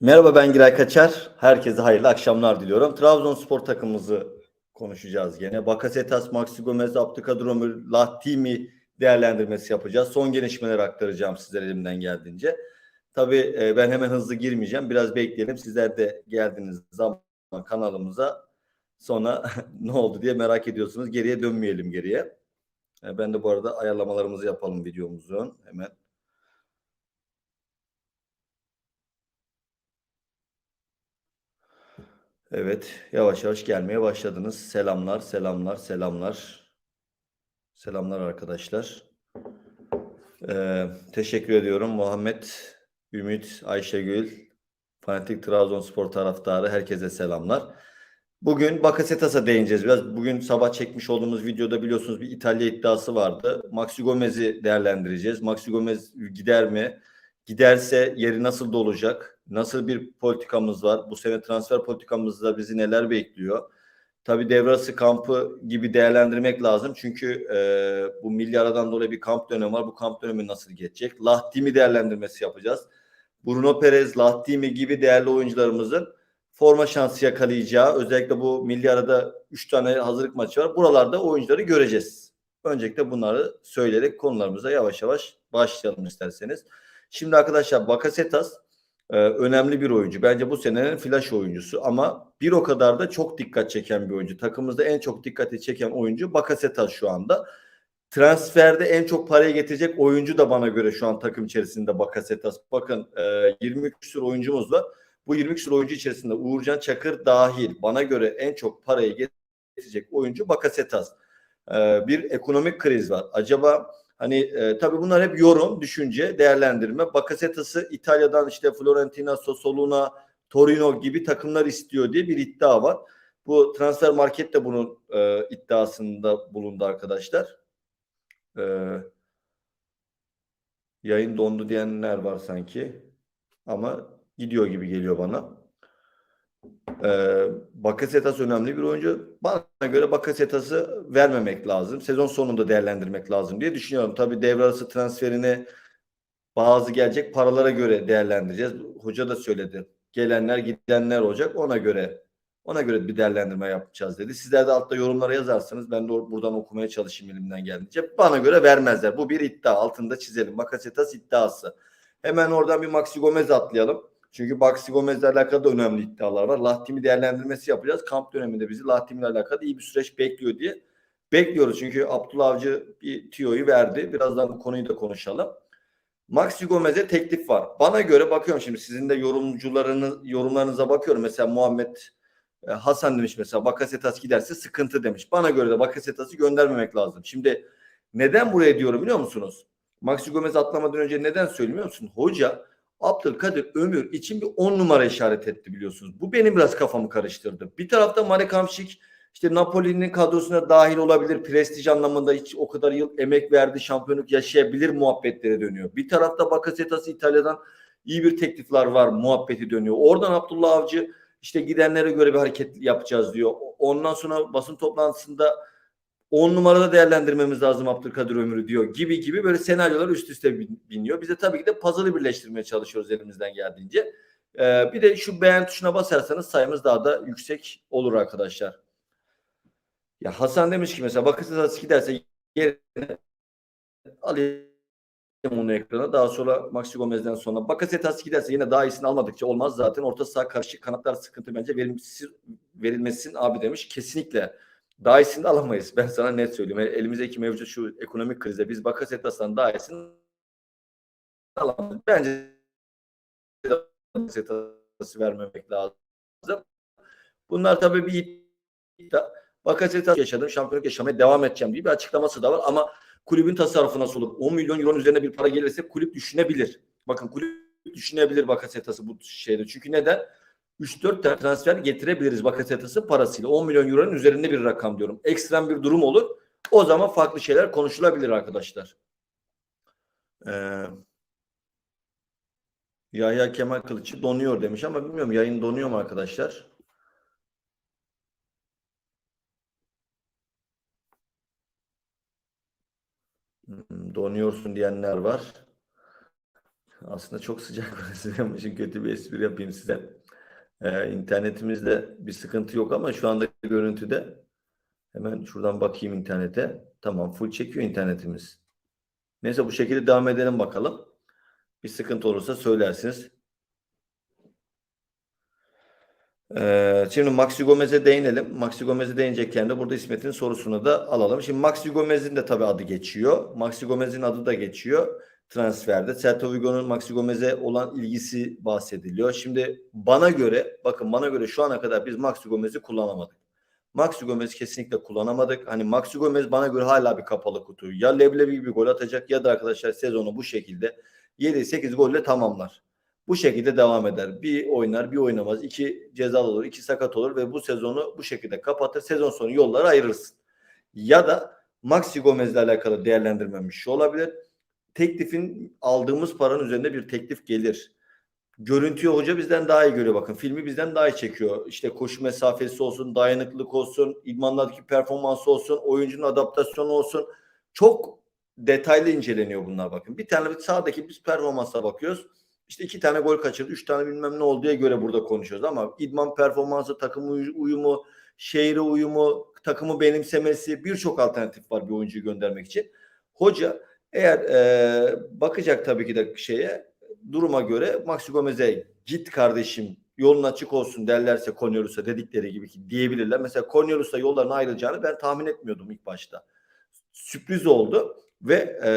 Merhaba ben Giray Kaçar. Herkese hayırlı akşamlar diliyorum. Trabzonspor takımımızı konuşacağız gene. Bakasetas, Maxi Gomez, Abdülkadir Ömür, Lahtimi değerlendirmesi yapacağız. Son gelişmeleri aktaracağım sizlere elimden geldiğince. Tabii e, ben hemen hızlı girmeyeceğim. Biraz bekleyelim. Sizler de geldiğiniz zaman kanalımıza sonra ne oldu diye merak ediyorsunuz. Geriye dönmeyelim geriye. E, Ben de bu arada ayarlamalarımızı yapalım videomuzun hemen. Evet, yavaş yavaş gelmeye başladınız. Selamlar, selamlar, selamlar. Selamlar arkadaşlar. Ee, teşekkür ediyorum Muhammed, Ümit, Ayşegül, Fanatik Trabzonspor taraftarı herkese selamlar. Bugün Bakasetas'a değineceğiz biraz. Bugün sabah çekmiş olduğumuz videoda biliyorsunuz bir İtalya iddiası vardı. Maxi Gomez'i değerlendireceğiz. Maxi Gomez gider mi? Giderse yeri nasıl dolacak? Nasıl bir politikamız var? Bu sene transfer politikamızda bizi neler bekliyor? Tabii devre arası kampı gibi değerlendirmek lazım. Çünkü e, bu milli aradan dolayı bir kamp dönemi var. Bu kamp dönemi nasıl geçecek? Lahtimi değerlendirmesi yapacağız. Bruno Perez, Lahtimi gibi değerli oyuncularımızın forma şansı yakalayacağı özellikle bu milli arada 3 tane hazırlık maçı var. Buralarda oyuncuları göreceğiz. Öncelikle bunları söyleyerek konularımıza yavaş yavaş başlayalım isterseniz. Şimdi arkadaşlar Bakasetas e, önemli bir oyuncu. Bence bu senenin flash oyuncusu ama bir o kadar da çok dikkat çeken bir oyuncu. Takımımızda en çok dikkati çeken oyuncu Bakasetas şu anda. Transferde en çok parayı getirecek oyuncu da bana göre şu an takım içerisinde Bakasetas. Bakın e, 23 küsur oyuncumuz var. Bu 20 küsur oyuncu içerisinde Uğurcan Çakır dahil bana göre en çok parayı getirecek oyuncu Bakasetas. E, bir ekonomik kriz var. Acaba Hani e, tabii bunlar hep yorum, düşünce, değerlendirme. Bakasetas'ı İtalya'dan işte Fiorentina, Sassuolo, Torino gibi takımlar istiyor diye bir iddia var. Bu transfer market de bunun e, iddiasında bulundu arkadaşlar. E, yayın dondu diyenler var sanki. Ama gidiyor gibi geliyor bana. Ee, Bakasetas önemli bir oyuncu. Bana göre Bakasetas'ı vermemek lazım. Sezon sonunda değerlendirmek lazım diye düşünüyorum. Tabii devre arası transferini bazı gelecek paralara göre değerlendireceğiz. Hoca da söyledi. Gelenler gidenler olacak. Ona göre ona göre bir değerlendirme yapacağız dedi. Sizler de altta yorumlara yazarsanız ben de buradan okumaya çalışayım elimden geldiğince. Bana göre vermezler. Bu bir iddia. Altında çizelim. Bakasetas iddiası. Hemen oradan bir Maxi Gomez atlayalım. Çünkü Baxi Gomez'le alakalı da önemli iddialar var. Lahtimi değerlendirmesi yapacağız. Kamp döneminde bizi Lahtimi ile alakalı iyi bir süreç bekliyor diye bekliyoruz. Çünkü Abdullah Avcı bir tüyoyu verdi. Birazdan bu konuyu da konuşalım. Maxi Gomez'e teklif var. Bana göre bakıyorum şimdi sizin de yorumcularınız yorumlarınıza bakıyorum. Mesela Muhammed e, Hasan demiş mesela Bakasetas giderse sıkıntı demiş. Bana göre de Bakasetas'ı göndermemek lazım. Şimdi neden buraya diyorum biliyor musunuz? Maxi Gomez atlamadan önce neden söylemiyor musun? Hoca Abdülkadir Ömür için bir on numara işaret etti biliyorsunuz. Bu benim biraz kafamı karıştırdı. Bir tarafta Marek Hamşik işte Napoli'nin kadrosuna dahil olabilir. Prestij anlamında hiç o kadar yıl emek verdi. Şampiyonluk yaşayabilir muhabbetlere dönüyor. Bir tarafta Bakasetas İtalya'dan iyi bir teklifler var muhabbeti dönüyor. Oradan Abdullah Avcı işte gidenlere göre bir hareket yapacağız diyor. Ondan sonra basın toplantısında 10 numarada değerlendirmemiz lazım Abdülkadir Ömür'ü diyor gibi gibi böyle senaryolar üst üste biniyor. Biz de tabii ki de puzzle'ı birleştirmeye çalışıyoruz elimizden geldiğince. Ee, bir de şu beğen tuşuna basarsanız sayımız daha da yüksek olur arkadaşlar. Ya Hasan demiş ki mesela Bakırcı giderse yerine alayım onu ekrana. Daha sonra Maxi Gomez'den sonra Bakasetas giderse yine daha iyisini almadıkça olmaz zaten. Orta saha karşı kanatlar sıkıntı bence verilmesin, verilmesin abi demiş. Kesinlikle daha iyisini alamayız. Ben sana net söyleyeyim. Elimizdeki mevcut şu ekonomik krize biz Bakasetas'tan daha iyisini alamayız. Bence Bakasetas'ı vermemek lazım. Bunlar tabii bir. Bakasetas yaşadım, şampiyonluk yaşamaya devam edeceğim diye bir açıklaması da var ama kulübün tasarrufu nasıl olur? 10 milyon euronun üzerine bir para gelirse kulüp düşünebilir. Bakın kulüp düşünebilir Bakasetas'ı bu şeyde. Çünkü neden? 3-4 tane transfer getirebiliriz Bakasetas'ın parasıyla. 10 milyon euronun üzerinde bir rakam diyorum. Ekstrem bir durum olur. O zaman farklı şeyler konuşulabilir arkadaşlar. Ee, Yahya Kemal Kılıç'ı donuyor demiş ama bilmiyorum yayın donuyor mu arkadaşlar? Hmm, donuyorsun diyenler var. Aslında çok sıcak burası. Kötü bir espri yapayım size. Ee, internetimizde bir sıkıntı yok ama şu anda görüntüde hemen şuradan bakayım internete. Tamam full çekiyor internetimiz. Neyse bu şekilde devam edelim bakalım. Bir sıkıntı olursa söylersiniz. Ee, şimdi Maxi Gomez'e değinelim. Maxi Gomez'e değinecekken de burada İsmet'in sorusunu da alalım. Şimdi Maxi Gomez'in de tabii adı geçiyor. Maxi Gomez'in adı da geçiyor transferde. Celta Vigo'nun Maxi Gomez'e olan ilgisi bahsediliyor. Şimdi bana göre bakın bana göre şu ana kadar biz Maxi Gomez'i kullanamadık. Maxi Gomez kesinlikle kullanamadık. Hani Maxi Gomez bana göre hala bir kapalı kutu. Ya leblebi gibi gol atacak ya da arkadaşlar sezonu bu şekilde 7-8 golle tamamlar. Bu şekilde devam eder. Bir oynar, bir oynamaz. İki cezalı olur, iki sakat olur ve bu sezonu bu şekilde kapatır. Sezon sonu yolları ayırırsın. Ya da Maxi Gomez'le alakalı değerlendirmemiş olabilir. Teklifin aldığımız paranın üzerinde bir teklif gelir. Görüntüyü hoca bizden daha iyi görüyor bakın. Filmi bizden daha iyi çekiyor. İşte koşu mesafesi olsun, dayanıklılık olsun, idmanlardaki performansı olsun, oyuncunun adaptasyonu olsun. Çok detaylı inceleniyor bunlar bakın. Bir tane sağdaki biz performansa bakıyoruz. İşte iki tane gol kaçırdı, üç tane bilmem ne olduğuya göre burada konuşuyoruz ama idman performansı, takım uyumu, şehre uyumu, takımı benimsemesi birçok alternatif var bir oyuncuyu göndermek için. Hoca eğer e, bakacak tabii ki de şeye duruma göre Maxi Gomez'e git kardeşim yolun açık olsun derlerse Cornelius'a dedikleri gibi ki diyebilirler. Mesela Cornelius'la yolların ayrılacağını ben tahmin etmiyordum ilk başta. Sürpriz oldu ve e,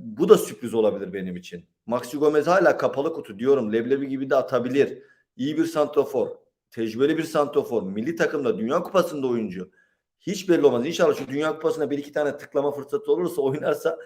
bu da sürpriz olabilir benim için. Maxi Gomez hala kapalı kutu diyorum. Leblebi gibi de atabilir. İyi bir santrofor. Tecrübeli bir santrofor. Milli takımda Dünya Kupası'nda oyuncu. Hiç belli olmaz. İnşallah şu Dünya Kupası'na bir iki tane tıklama fırsatı olursa oynarsa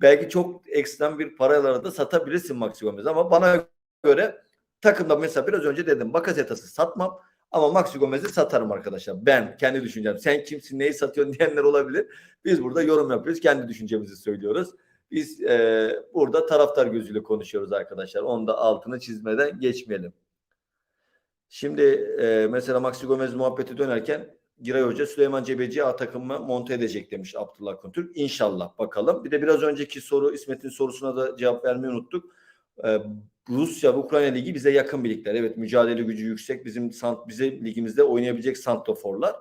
belki çok ekstrem bir paralara da satabilirsin Maxi ama bana göre takımda mesela biraz önce dedim Bakasetas'ı satmam ama Maxi Gomez'i satarım arkadaşlar. Ben kendi düşüncem. Sen kimsin neyi satıyorsun diyenler olabilir. Biz burada yorum yapıyoruz. Kendi düşüncemizi söylüyoruz. Biz e, burada taraftar gözüyle konuşuyoruz arkadaşlar. Onu da altını çizmeden geçmeyelim. Şimdi e, mesela Maxi Gomez muhabbeti dönerken Giray Hoca Süleyman Cebeci A takımı monte edecek demiş Abdullah Kuntürk. İnşallah bakalım. Bir de biraz önceki soru İsmet'in sorusuna da cevap vermeyi unuttuk. Ee, Rusya ve Ukrayna ligi bize yakın birlikler. Evet mücadele gücü yüksek. Bizim bize ligimizde oynayabilecek santroforlar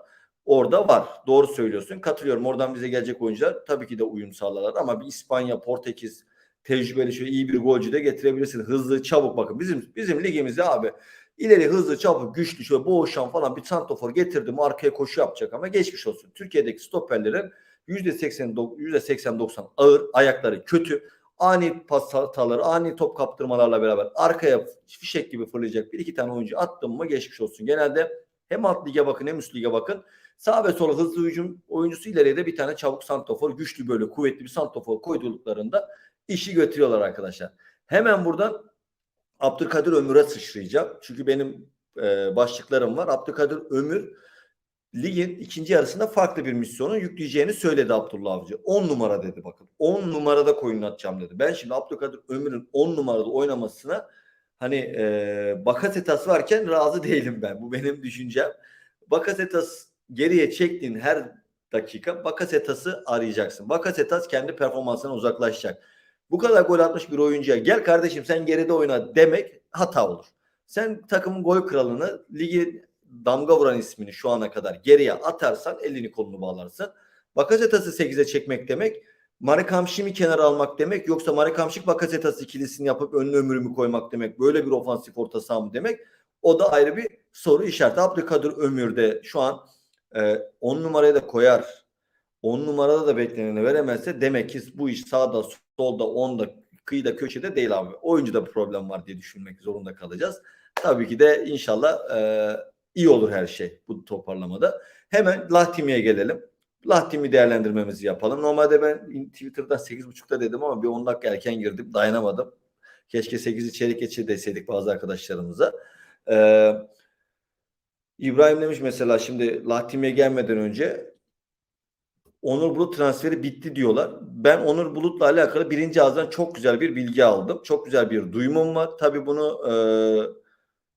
orada var. Doğru söylüyorsun. Katılıyorum. Oradan bize gelecek oyuncular tabii ki de uyum sağlarlar ama bir İspanya, Portekiz tecrübeli şöyle iyi bir golcü de getirebilirsin. Hızlı, çabuk bakın. Bizim bizim ligimizde abi İleri hızlı, çabuk, güçlü, şöyle boğuşan falan bir santofor getirdim arkaya koşu yapacak ama geçmiş olsun. Türkiye'deki stoperlerin %80 %80-90 ağır, ayakları kötü. Ani pas hataları, ani top kaptırmalarla beraber arkaya fişek gibi fırlayacak bir iki tane oyuncu attım mı geçmiş olsun. Genelde hem alt lige bakın hem üst lige bakın. Sağ ve sola hızlı hücum oyuncusu ileriye de bir tane çabuk santofor, güçlü böyle kuvvetli bir santofor koyduklarında işi götürüyorlar arkadaşlar. Hemen buradan Abdülkadir Ömür'e sıçrayacağım. Çünkü benim e, başlıklarım var. Abdülkadir Ömür ligin ikinci yarısında farklı bir misyonu yükleyeceğini söyledi Abdullah Avcı. 10 numara dedi bakın. 10 numarada koyun atacağım dedi. Ben şimdi Abdülkadir Ömür'ün 10 numarada oynamasına hani e, Bakasetas varken razı değilim ben. Bu benim düşüncem. Bakasetas geriye çektiğin her dakika Bakasetas'ı arayacaksın. Bakasetas kendi performansından uzaklaşacak bu kadar gol atmış bir oyuncuya gel kardeşim sen geride oyna demek hata olur. Sen takımın gol kralını ligi damga vuran ismini şu ana kadar geriye atarsan elini kolunu bağlarsın. Bakasetas'ı 8'e çekmek demek Marek Hamşik'i kenara almak demek yoksa Marek Hamşik Bakasetas ikilisini yapıp önüne ömrümü koymak demek böyle bir ofansif orta saha mı demek o da ayrı bir soru işareti. Abdülkadir Ömür de şu an 10 e, numaraya da koyar 10 numarada da bekleneni veremezse demek ki bu iş sağda solda onda kıyıda köşede değil abi. Oyuncuda bir problem var diye düşünmek zorunda kalacağız. Tabii ki de inşallah e, iyi olur her şey bu toparlamada. Hemen Lahtimi'ye gelelim. Lahtimi değerlendirmemizi yapalım. Normalde ben Twitter'dan 8.30'da dedim ama bir 10 dakika erken girdim. Dayanamadım. Keşke 8'i çeyrek geçir deseydik bazı arkadaşlarımıza. Ee, İbrahim demiş mesela şimdi Lahtimi'ye gelmeden önce Onur Bulut transferi bitti diyorlar. Ben Onur Bulut'la alakalı birinci ağızdan çok güzel bir bilgi aldım. Çok güzel bir duyumum var. Tabii bunu e,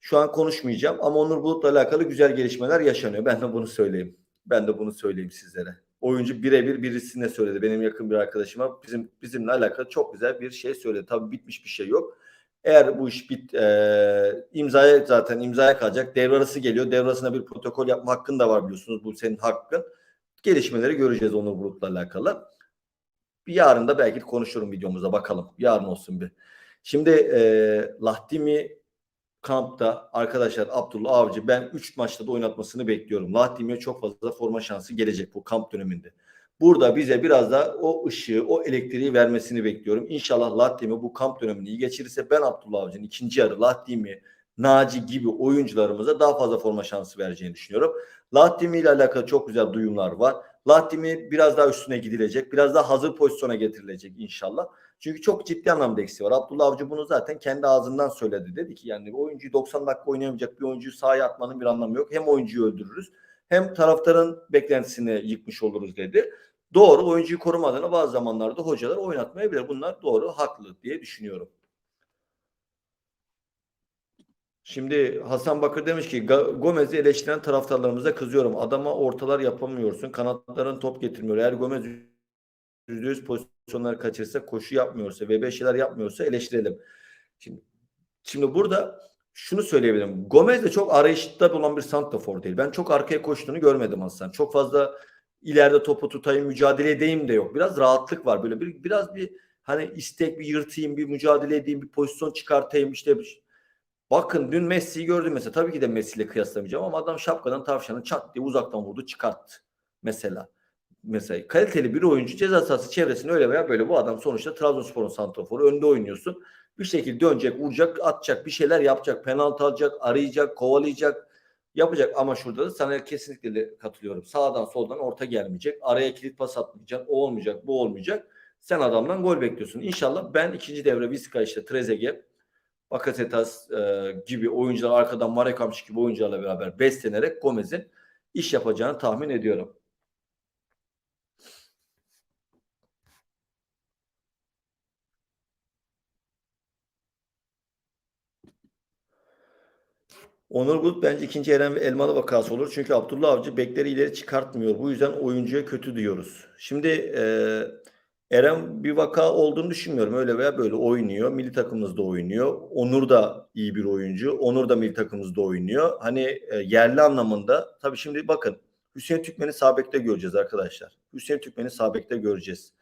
şu an konuşmayacağım ama Onur Bulut'la alakalı güzel gelişmeler yaşanıyor. Ben de bunu söyleyeyim. Ben de bunu söyleyeyim sizlere. Oyuncu birebir birisine söyledi. Benim yakın bir arkadaşıma bizim bizimle alakalı çok güzel bir şey söyledi. Tabii bitmiş bir şey yok. Eğer bu iş bit e, imzaya zaten imzaya kalacak. Devre arası geliyor. Devre arasında bir protokol yapma hakkın da var biliyorsunuz. Bu senin hakkın. Gelişmeleri göreceğiz Onur Bulut'la alakalı. Bir yarın da belki konuşurum videomuzda bakalım. Yarın olsun bir. Şimdi e, Lahdimi kampta arkadaşlar Abdullah Avcı ben 3 maçta da oynatmasını bekliyorum. Lahdimi'ye çok fazla forma şansı gelecek bu kamp döneminde. Burada bize biraz da o ışığı, o elektriği vermesini bekliyorum. İnşallah Lahdimi bu kamp dönemini iyi geçirirse ben Abdullah Avcı'nın ikinci yarı Lahdimi, Naci gibi oyuncularımıza daha fazla forma şansı vereceğini düşünüyorum. Lahdimi ile alakalı çok güzel duyumlar var. Lahdimi biraz daha üstüne gidilecek. Biraz daha hazır pozisyona getirilecek inşallah. Çünkü çok ciddi anlamda eksiği var. Abdullah Avcı bunu zaten kendi ağzından söyledi. Dedi ki yani oyuncuyu 90 dakika oynayamayacak bir oyuncuyu sahaya atmanın bir anlamı yok. Hem oyuncuyu öldürürüz hem taraftarın beklentisini yıkmış oluruz dedi. Doğru oyuncuyu korumadığını bazı zamanlarda hocalar oynatmayabilir. Bunlar doğru, haklı diye düşünüyorum. Şimdi Hasan Bakır demiş ki Gomez'i eleştiren taraftarlarımıza kızıyorum. Adama ortalar yapamıyorsun. Kanatların top getirmiyor. Eğer Gomez %100 pozisyonlar kaçırsa, koşu yapmıyorsa ve beş şeyler yapmıyorsa eleştirelim. Şimdi, şimdi burada şunu söyleyebilirim. Gomez de çok arayışta olan bir santrafor değil. Ben çok arkaya koştuğunu görmedim Hasan. Çok fazla ileride topu tutayım, mücadele edeyim de yok. Biraz rahatlık var. Böyle bir biraz bir hani istek bir yırtayım, bir mücadele edeyim, bir pozisyon çıkartayım işte Bakın dün Messi'yi gördüm mesela. Tabii ki de Messi kıyaslamayacağım ama adam şapkadan tavşanı çat diye uzaktan vurdu çıkarttı. Mesela. Mesela kaliteli bir oyuncu ceza sahası çevresinde öyle veya böyle bu adam sonuçta Trabzonspor'un santraforu önde oynuyorsun. Bir şekilde dönecek, vuracak, atacak, bir şeyler yapacak, penaltı alacak, arayacak, kovalayacak, yapacak. Ama şurada da sana kesinlikle de katılıyorum. Sağdan soldan orta gelmeyecek. Araya kilit pas atmayacak. O olmayacak, bu olmayacak. Sen adamdan gol bekliyorsun. İnşallah ben ikinci devre Vizca işte Trezeguet Bakasetas e, gibi oyuncular arkadan Marekamç gibi oyuncularla beraber beslenerek Gomez'in iş yapacağını tahmin ediyorum. Onur Bulut bence ikinci Eren ve Elmalı vakası olur. Çünkü Abdullah Avcı bekleri ileri çıkartmıyor. Bu yüzden oyuncuya kötü diyoruz. Şimdi e, Eren bir vaka olduğunu düşünmüyorum. Öyle veya böyle oynuyor. Milli takımımızda oynuyor. Onur da iyi bir oyuncu. Onur da milli takımımızda oynuyor. Hani e, yerli anlamında tabii şimdi bakın Hüseyin Türkmen'i sabekte göreceğiz arkadaşlar. Hüseyin Türkmen'i sabekte göreceğiz.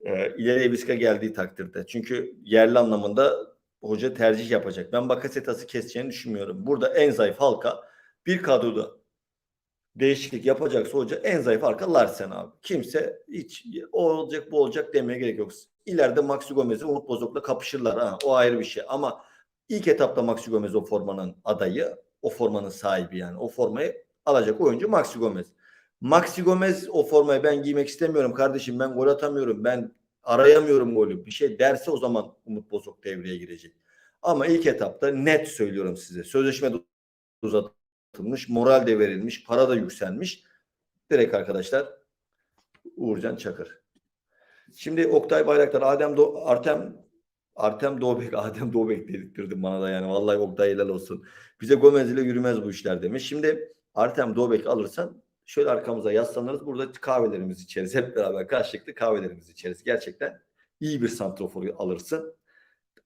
E, ileriye Vizca geldiği takdirde. Çünkü yerli anlamında hoca tercih yapacak. Ben Bakasetas'ı keseceğini düşünmüyorum. Burada en zayıf halka bir kadroda değişiklik yapacaksa hoca en zayıf arka Larsen abi. Kimse hiç o olacak bu olacak demeye gerek yok. İleride Maxi Gomez'i Umut Bozok'la kapışırlar ha. O ayrı bir şey. Ama ilk etapta Maxi Gomez o formanın adayı. O formanın sahibi yani. O formayı alacak oyuncu Maxi Gomez. Maxi Gomez o formayı ben giymek istemiyorum kardeşim. Ben gol atamıyorum. Ben arayamıyorum golü. Bir şey derse o zaman Umut Bozok devreye girecek. Ama ilk etapta net söylüyorum size. Sözleşme uzat atılmış, moral de verilmiş, para da yükselmiş. Direkt arkadaşlar Uğurcan Çakır. Şimdi Oktay Bayraktar, Adem Do Artem Artem Doğbek, Adem Doğbek dedirttirdim bana da yani. Vallahi Oktay helal olsun. Bize Gomez ile yürümez bu işler demiş. Şimdi Artem Doğbek alırsan şöyle arkamıza yaslanırız. Burada kahvelerimizi içeriz. Hep beraber karşılıklı kahvelerimizi içeriz. Gerçekten iyi bir santroforu alırsın.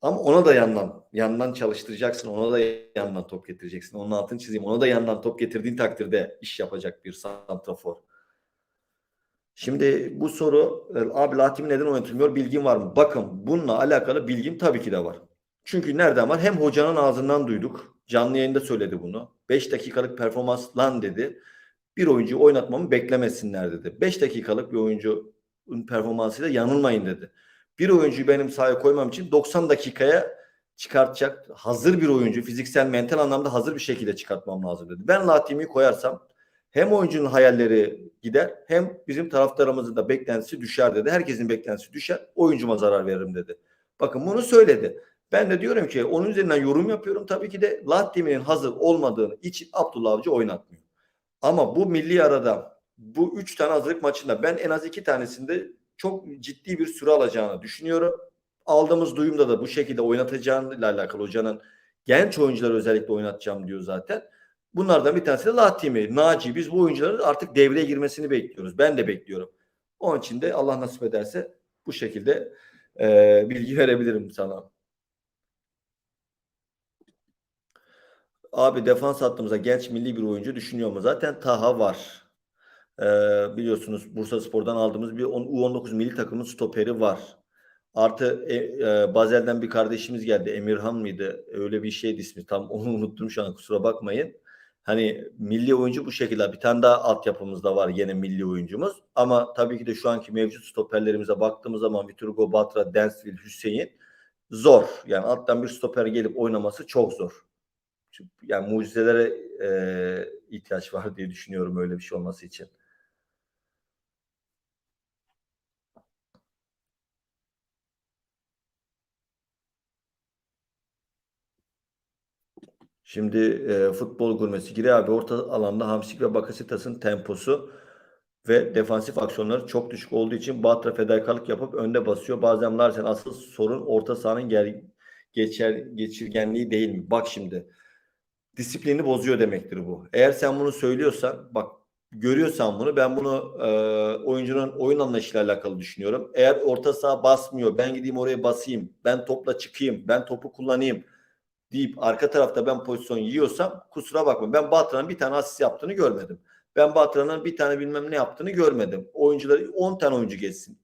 Ama ona da yandan yandan çalıştıracaksın. Ona da yandan top getireceksin. Onun altını çizeyim. Ona da yandan top getirdiğin takdirde iş yapacak bir santrafor. Şimdi bu soru abi Latim neden oynatılmıyor bilgin var mı? Bakın bununla alakalı bilgim tabii ki de var. Çünkü nereden var? Hem hocanın ağzından duyduk. Canlı yayında söyledi bunu. 5 dakikalık performans lan dedi. Bir oyuncuyu oynatmamı beklemesinler dedi. 5 dakikalık bir oyuncu performansıyla yanılmayın dedi bir oyuncuyu benim sahaya koymam için 90 dakikaya çıkartacak hazır bir oyuncu fiziksel mental anlamda hazır bir şekilde çıkartmam lazım dedi. Ben Latimi'yi koyarsam hem oyuncunun hayalleri gider hem bizim taraftarımızın da beklentisi düşer dedi. Herkesin beklentisi düşer. Oyuncuma zarar veririm dedi. Bakın bunu söyledi. Ben de diyorum ki onun üzerinden yorum yapıyorum. Tabii ki de Latimi'nin hazır olmadığını için Abdullah Avcı oynatmıyor. Ama bu milli arada bu üç tane hazırlık maçında ben en az iki tanesinde çok ciddi bir süre alacağını düşünüyorum. Aldığımız duyumda da bu şekilde oynatacağıyla alakalı hocanın genç oyuncuları özellikle oynatacağım diyor zaten. Bunlardan bir tanesi de Latimi, Naci. Biz bu oyuncuların artık devreye girmesini bekliyoruz. Ben de bekliyorum. Onun için de Allah nasip ederse bu şekilde e, bilgi verebilirim sana. abi defans hattımıza genç milli bir oyuncu düşünüyor mu? Zaten Taha var. Ee, biliyorsunuz Bursa Spor'dan aldığımız bir on- U19 milli takımın stoperi var. Artı e, e, Bazel'den bir kardeşimiz geldi. Emirhan mıydı? Öyle bir şeydi ismi. Tam onu unuttum şu an kusura bakmayın. Hani milli oyuncu bu şekilde. Bir tane daha altyapımızda var yine milli oyuncumuz. Ama tabii ki de şu anki mevcut stoperlerimize baktığımız zaman Vitor Hugo, Batra, Densville, Hüseyin zor. Yani alttan bir stoper gelip oynaması çok zor. Çünkü Yani mucizelere e, ihtiyaç var diye düşünüyorum öyle bir şey olması için. Şimdi e, futbol gurmesi Giri abi orta alanda Hamsik ve Bakasetas'ın temposu ve defansif aksiyonları çok düşük olduğu için Batra fedakarlık yapıp önde basıyor. Bazen Larsen asıl sorun orta sahanın gel, geçer, geçirgenliği değil mi? Bak şimdi disiplini bozuyor demektir bu. Eğer sen bunu söylüyorsan bak görüyorsan bunu ben bunu e, oyuncunun oyun anlayışıyla alakalı düşünüyorum. Eğer orta saha basmıyor ben gideyim oraya basayım ben topla çıkayım ben topu kullanayım deyip arka tarafta ben pozisyon yiyorsam kusura bakma. Ben Batra'nın bir tane asist yaptığını görmedim. Ben Batra'nın bir tane bilmem ne yaptığını görmedim. Oyuncuları 10 tane oyuncu geçsin.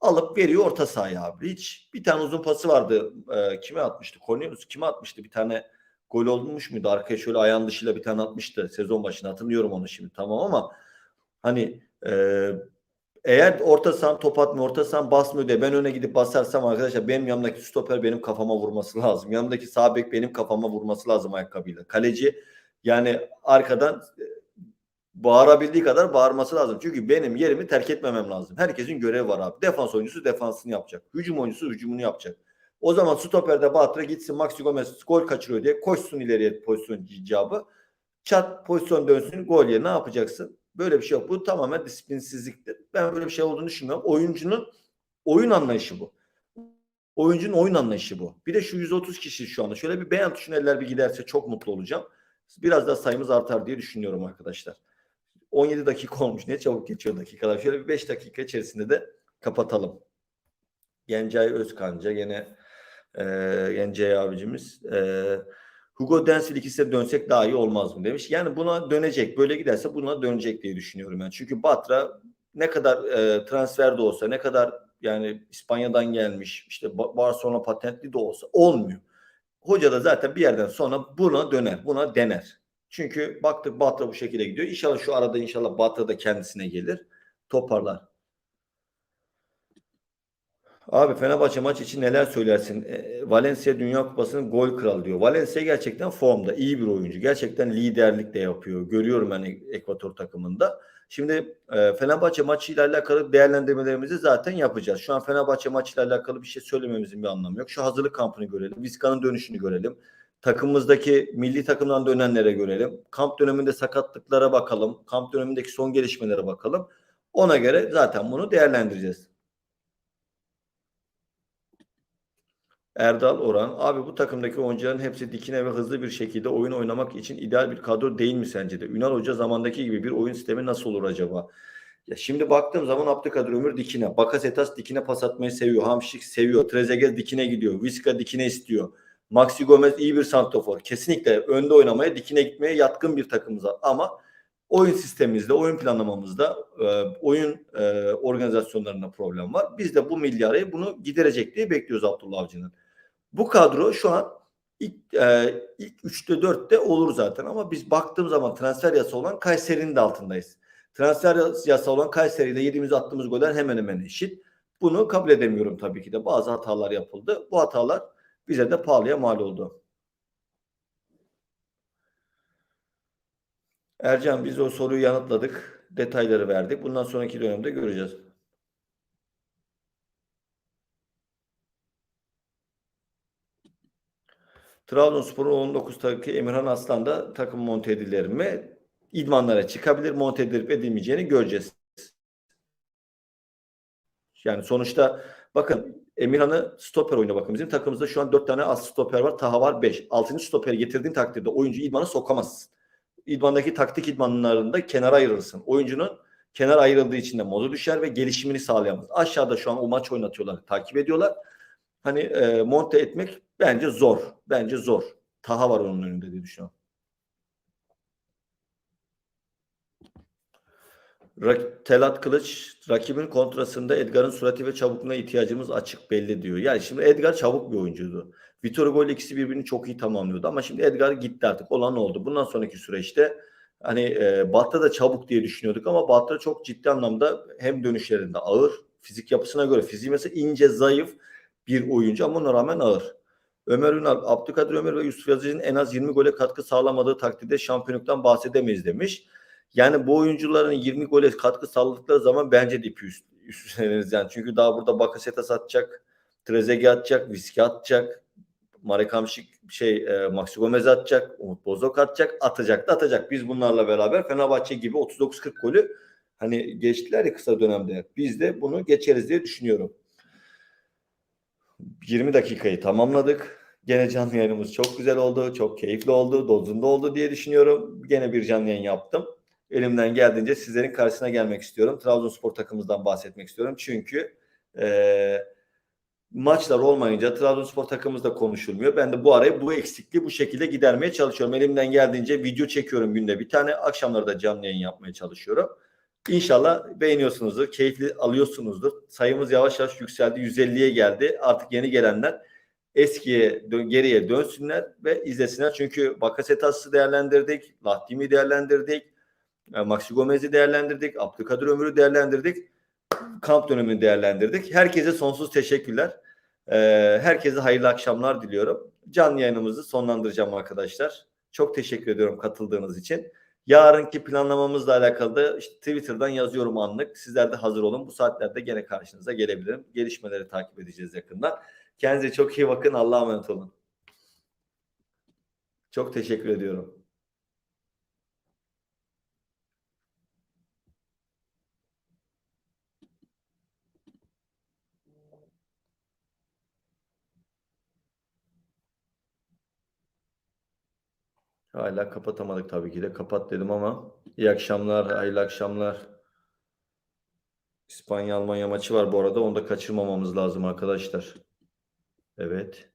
Alıp veriyor orta sahaya abi. Hiç bir tane uzun pası vardı. Ee, kime atmıştı? Cornelius kime atmıştı? Bir tane gol olmuş muydu? Arkaya şöyle ayağın dışıyla bir tane atmıştı sezon başında. Hatırlıyorum onu şimdi tamam ama hani e, eğer orta sahan top atmıyor, orta basmıyor diye ben öne gidip basarsam arkadaşlar benim yanımdaki stoper benim kafama vurması lazım. Yanımdaki sağ bek benim kafama vurması lazım ayakkabıyla. Kaleci yani arkadan e, bağırabildiği kadar bağırması lazım. Çünkü benim yerimi terk etmemem lazım. Herkesin görevi var abi. Defans oyuncusu defansını yapacak. Hücum oyuncusu hücumunu yapacak. O zaman stoperde Batra gitsin Maxi Gomez gol kaçırıyor diye koşsun ileriye pozisyon icabı. Çat pozisyon dönsün gol ye ne yapacaksın? Böyle bir şey yok. Bu tamamen disiplinsizliktir. Ben böyle bir şey olduğunu düşünmüyorum. Oyuncunun oyun anlayışı bu. Oyuncunun oyun anlayışı bu. Bir de şu 130 kişi şu anda. Şöyle bir beğen tuşuna eller bir giderse çok mutlu olacağım. Biraz daha sayımız artar diye düşünüyorum arkadaşlar. 17 dakika olmuş. Ne çabuk geçiyor dakikalar. Şöyle bir 5 dakika içerisinde de kapatalım. Gencay Özkanca gene e, Gencay abicimiz. E, Hugo Densil ikisine dönsek daha iyi olmaz mı demiş. Yani buna dönecek. Böyle giderse buna dönecek diye düşünüyorum ben. Çünkü Batra ne kadar e, transfer de olsa ne kadar yani İspanya'dan gelmiş işte Barcelona patentli de olsa olmuyor. Hoca da zaten bir yerden sonra buna döner. Buna dener. Çünkü baktık Batra bu şekilde gidiyor. İnşallah şu arada inşallah Batra da kendisine gelir. Toparlar. Abi Fenerbahçe maç için neler söylersin? E, Valencia Dünya Kupası'nın gol kralı diyor. Valencia gerçekten formda. iyi bir oyuncu. Gerçekten liderlik de yapıyor. Görüyorum hani Ekvator takımında. Şimdi e, Fenerbahçe maçıyla alakalı değerlendirmelerimizi zaten yapacağız. Şu an Fenerbahçe maçıyla alakalı bir şey söylememizin bir anlamı yok. Şu hazırlık kampını görelim. Vizca'nın dönüşünü görelim. Takımımızdaki milli takımdan dönenlere görelim. Kamp döneminde sakatlıklara bakalım. Kamp dönemindeki son gelişmelere bakalım. Ona göre zaten bunu değerlendireceğiz. Erdal Orhan. Abi bu takımdaki oyuncuların hepsi dikine ve hızlı bir şekilde oyun oynamak için ideal bir kadro değil mi sence de? Ünal Hoca zamandaki gibi bir oyun sistemi nasıl olur acaba? Ya şimdi baktığım zaman Abdülkadir Ömür dikine. Bakasetas dikine pas atmayı seviyor. Hamşik seviyor. Trezeguet dikine gidiyor. Viska dikine istiyor. Maxi Gomez iyi bir santrofor. Kesinlikle önde oynamaya, dikine gitmeye yatkın bir takımız var. Ama oyun sistemimizde, oyun planlamamızda, e, oyun e, organizasyonlarında problem var. Biz de bu milyarı bunu giderecek diye bekliyoruz Abdullah Avcı'nın. Bu kadro şu an ilk, e, ilk 3'te 4'te olur zaten ama biz baktığım zaman transfer yasa olan Kayseri'nin de altındayız. Transfer yasa olan Kayseri'de yediğimiz attığımız goller hemen hemen eşit. Bunu kabul edemiyorum tabii ki de. Bazı hatalar yapıldı. Bu hatalar bize de pahalıya mal oldu. Ercan biz o soruyu yanıtladık. Detayları verdik. Bundan sonraki dönemde göreceğiz. Trabzonspor'un 19 takı Emirhan Aslan da takım monte edilir mi? İdmanlara çıkabilir. Monte edilip edilmeyeceğini göreceğiz. Yani sonuçta bakın Emirhan'ı stoper oyuna bakın. Bizim takımımızda şu an 4 tane az stoper var. Taha var 5. 6. stoperi getirdiğin takdirde oyuncu idmana sokamazsın. İdmandaki taktik idmanlarında kenara ayırırsın. Oyuncunun kenar ayrıldığı için de modu düşer ve gelişimini sağlayamaz. Aşağıda şu an o maç oynatıyorlar, takip ediyorlar. Hani e, monte etmek Bence zor. Bence zor. Taha var onun önünde diye düşünüyorum. Rak Telat Kılıç rakibin kontrasında Edgar'ın surati ve çabukluğuna ihtiyacımız açık belli diyor. Yani şimdi Edgar çabuk bir oyuncuydu. Vitor Gol ikisi birbirini çok iyi tamamlıyordu ama şimdi Edgar gitti artık. Olan oldu. Bundan sonraki süreçte hani e, Batta da çabuk diye düşünüyorduk ama Batta çok ciddi anlamda hem dönüşlerinde ağır fizik yapısına göre fiziği mesela ince zayıf bir oyuncu ama ona rağmen ağır. Ömer Ünal, Abdülkadir Ömer ve Yusuf Yazıcı'nın en az 20 gole katkı sağlamadığı takdirde şampiyonluktan bahsedemeyiz demiş. Yani bu oyuncuların 20 gole katkı sağladıkları zaman bence de ipi üst, üstleniriz yani. Çünkü daha burada Bakasetas atacak, Trezeguet atacak, Viski atacak, Marek Hamšík şey e, Maxi Gomez atacak, Umut Bozok atacak, atacak da atacak. Biz bunlarla beraber Fenerbahçe gibi 39-40 golü hani geçtiler ya kısa dönemde. Biz de bunu geçeriz diye düşünüyorum. 20 dakikayı tamamladık. Gene canlı yayınımız çok güzel oldu. Çok keyifli oldu. Dozunda oldu diye düşünüyorum. Gene bir canlı yayın yaptım. Elimden geldiğince sizlerin karşısına gelmek istiyorum. Trabzonspor takımımızdan bahsetmek istiyorum. Çünkü eee maçlar olmayınca Trabzonspor takımımızda konuşulmuyor. Ben de bu arayı bu eksikliği bu şekilde gidermeye çalışıyorum. Elimden geldiğince video çekiyorum günde bir tane. Akşamları da canlı yayın yapmaya çalışıyorum. İnşallah beğeniyorsunuzdur, keyifli alıyorsunuzdur. Sayımız yavaş yavaş yükseldi. 150'ye geldi. Artık yeni gelenler eskiye dön, geriye dönsünler ve izlesinler. Çünkü Bakasetas'ı değerlendirdik, Lahtimi değerlendirdik, e, Maxi Gomez'i değerlendirdik, Abdülkadir Ömür'ü değerlendirdik, kamp dönemini değerlendirdik. Herkese sonsuz teşekkürler. Ee, herkese hayırlı akşamlar diliyorum. Canlı yayınımızı sonlandıracağım arkadaşlar. Çok teşekkür ediyorum katıldığınız için. Yarınki planlamamızla alakalı da işte Twitter'dan yazıyorum anlık. Sizler de hazır olun. Bu saatlerde gene karşınıza gelebilirim. Gelişmeleri takip edeceğiz yakından. Kendinize çok iyi bakın. Allah'a emanet olun. Çok teşekkür ediyorum. Hala kapatamadık tabii ki de. Kapat dedim ama. İyi akşamlar, hayırlı akşamlar. İspanya Almanya maçı var bu arada. Onu da kaçırmamamız lazım arkadaşlar. Evet.